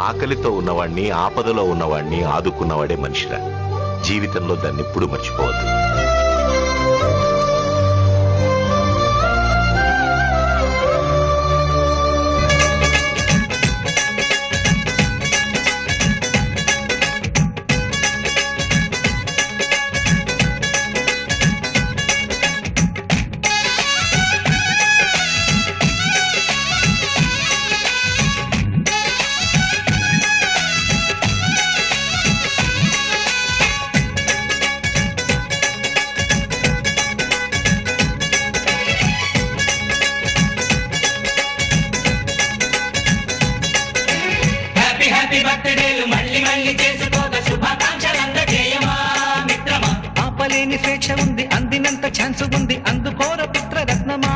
ఆకలితో ఉన్నవాణ్ణి ఆపదలో ఉన్నవాణ్ణి ఆదుకున్నవాడే మనిషిరా. జీవితంలో దాన్ని ఎప్పుడు మర్చిపోవద్దు. బర్త్డేలు మళ్ళీ మళ్ళీ చేసుకోక శుభాకాంక్షలందజేయమా మిత్రమా? ఆపలేని స్వేచ్ఛ ఉంది అందినంత ఛాన్స్ ఉంది అందుకోర పుత్ర రత్నమా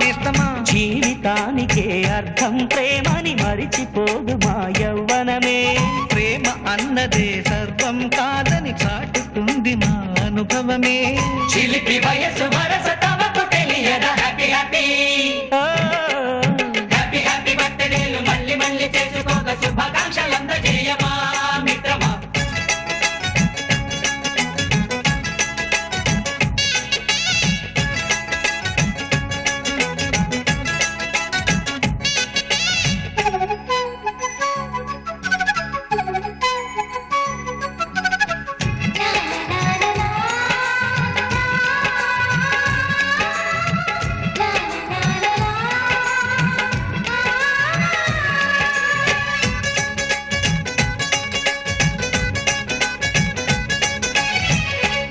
నేస్తమా? జీవితానికే అర్థం ప్రేమని మరిచిపోదు మా యవ్వనమే. ప్రేమ అన్నదే సర్వం కాదని చాటుతుంది మా అనుభవమే. చిలిపి వయసు వరస తమకు తెలియదా హ్యాపీ హ్యాపీ హ్యాపీ హ్యాపీ బర్త్డేలు మళ్ళీ మళ్ళీ చేసుకోక శుభాకాంక్షలందజేయమా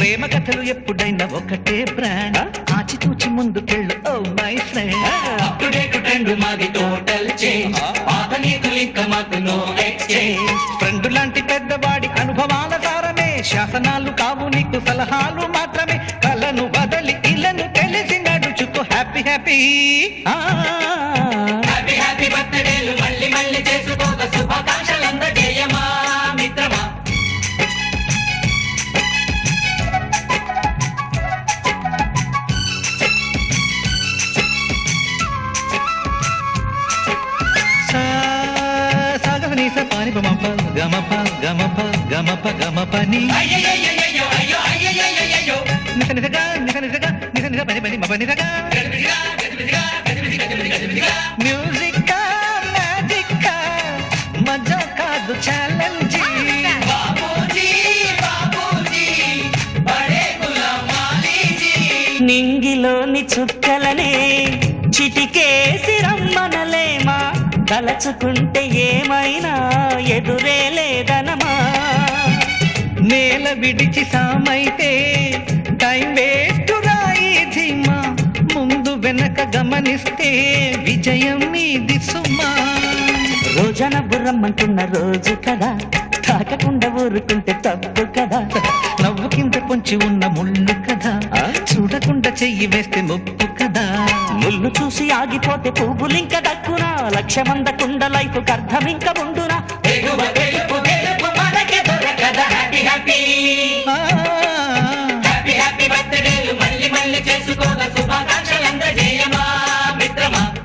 ప్రేమ కథలు ఎప్పుడైనా ఒకటే బ్రాండ్ ఆచితూచి ముందుకెళ్ళు ఓ my friend up to date trend మాది టోటల్ చేంజ్ పాత నీతులు ఇంకా మాకు నో ఎక్స్చేంజ్ ఫ్రెండ్ లాంటి పెద్దవాడి అనుభవాల సారమే. శాసనాలు కావు నీకు సలహాలు మాత్రమే. కలను బదలి ఇలను తెలిసి నడుచుకో. హ్యాపీ హ్యాపీ సాగని గమప గమప గమప గమప ని నిస నిసగా నిస నిసగా నిస నిస పని పని మప నిసగా మ్యూజిక్ మ్యాజిక్ మజా కాదు ఛాలెంజ్ నింగిలోని చుక్కలనే చిటికేసి రమ్మనలేమా తలచుకుంటే ఏమైనా ఎదురే లేదనమా? నేల విడిచి సామైతే టైం వేస్ట్ రాయి ధీమా. ముందు వెనక గమనిస్తే విజయం మీది సుమా. రోజన బుర్రమ్మంటున్న రోజు కదా తాకకుండా ఊరుకుంటే తప్పు కదా. నవ్వు కింద పొంచి ఉన్న ముళ్ళు కదా చెయ్యి వేస్తే ముప్పు కదా. ముళ్ళు చూసి ఆగిపోతే పువ్వులింక దక్కునా. లక్ష్యమందకుండా లైఫ్ అర్థం ఇంక ఉండునా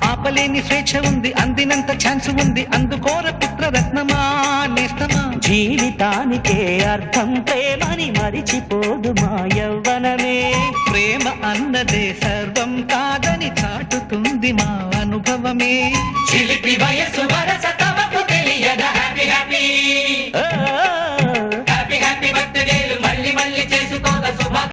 ఆపలేని స్వేచ్ఛ ఉంది అందినంత ఛాన్స్ ఉంది. అందుకోర పుత్ర రత్నమా నేస్తమా. జీవితానికే అర్థం ప్రేమని మరిచిపోదు మా యవ్వనమే. అన్నదే సర్వం కాదని చాటుతుంది మా అనుభవమే. చిలిపి వయసు